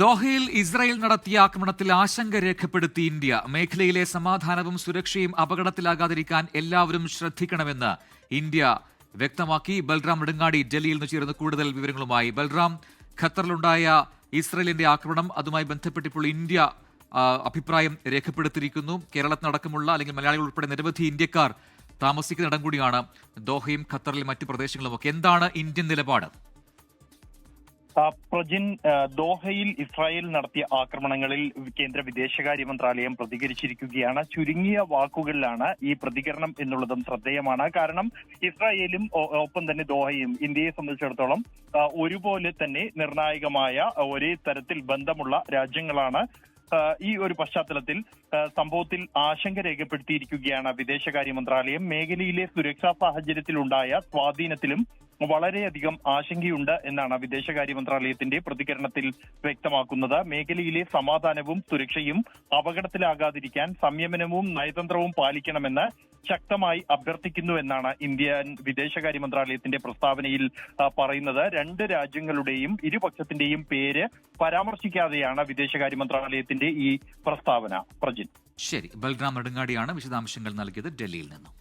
ദോഹയിൽ ഇസ്രായേൽ നടത്തിയ ആക്രമണത്തിൽ ആശങ്ക രേഖപ്പെടുത്തി ഇന്ത്യ. മേഖലയിലെ സമാധാനവും സുരക്ഷയും അപകടത്തിലാകാതിരിക്കാൻ എല്ലാവരും ശ്രദ്ധിക്കണമെന്ന് ഇന്ത്യ വ്യക്തമാക്കി. ബൽറാം നെടുങ്ങാടി ഡൽഹിയിൽ നിന്ന് ചേർന്ന് കൂടുതൽ വിവരങ്ങളുമായി. ബൽറാം ഖത്തറിലുണ്ടായ ഇസ്രായേലിന്റെ ആക്രമണം അതുമായി ബന്ധപ്പെട്ടിപ്പോൾ ഇന്ത്യ അഭിപ്രായം രേഖപ്പെടുത്തിയിരിക്കുന്നു. കേരളത്തിനടക്കമുള്ള അല്ലെങ്കിൽ മലയാളികൾ ഉൾപ്പെടെ നിരവധി ഇന്ത്യക്കാർ താമസിക്കുന്ന ഇടം കൂടിയാണ് ദോഹയും ഖത്തറിലെ മറ്റു പ്രദേശങ്ങളുമൊക്കെ. എന്താണ് ഇന്ത്യൻ നിലപാട്? പ്രജിൻ ദോഹയിൽ ഇസ്രായേൽ നടത്തിയ ആക്രമണങ്ങളിൽ കേന്ദ്ര വിദേശകാര്യ മന്ത്രാലയം പ്രതികരിച്ചിരിക്കുകയാണ്. ചുരുങ്ങിയ വാക്കുകളിലാണ് ഈ പ്രതികരണം എന്നുള്ളതും ശ്രദ്ധേയമാണ്. കാരണം ഇസ്രായേലും ഒപ്പം തന്നെ ദോഹയും ഇന്ത്യയെ സംബന്ധിച്ചിടത്തോളം ഒരുപോലെ തന്നെ നിർണായകമായ ഒരേ തരത്തിൽ ബന്ധമുള്ള രാജ്യങ്ങളാണ്. ഈ ഒരു പശ്ചാത്തലത്തിൽ സംഭവത്തിൽ ആശങ്ക രേഖപ്പെടുത്തിയിരിക്കുകയാണ് വിദേശകാര്യ മന്ത്രാലയം. മേഖലയിലെ സുരക്ഷാ സാഹചര്യത്തിലുണ്ടായ സ്വാധീനത്തിലും വളരെയധികം ആശങ്കയുണ്ട് എന്നാണ് വിദേശകാര്യ മന്ത്രാലയത്തിന്റെ പ്രതികരണത്തിൽ വ്യക്തമാക്കുന്നത്. മേഖലയിലെ സമാധാനവും സുരക്ഷയും അപകടത്തിലാകാതിരിക്കാൻ സംയമനവും നയതന്ത്രവും പാലിക്കണമെന്ന് ശക്തമായി അഭ്യർത്ഥിക്കുന്നു എന്നാണ് ഇന്ത്യൻ വിദേശകാര്യ മന്ത്രാലയത്തിന്റെ പ്രസ്താവനയിൽ പറയുന്നത്. രണ്ട് രാജ്യങ്ങളുടെയും ഇരുപക്ഷത്തിന്റെയും പേര് പരാമർശിക്കാതെയാണ് വിദേശകാര്യ മന്ത്രാലയത്തിന്റെ ഈ പ്രസ്താവന. പ്രജിൻ. ശരി. ബൽറാം നെടുങ്ങാടിയാണ് വിശദാംശങ്ങൾ നൽകിയത് ഡൽഹിയിൽ നിന്നും.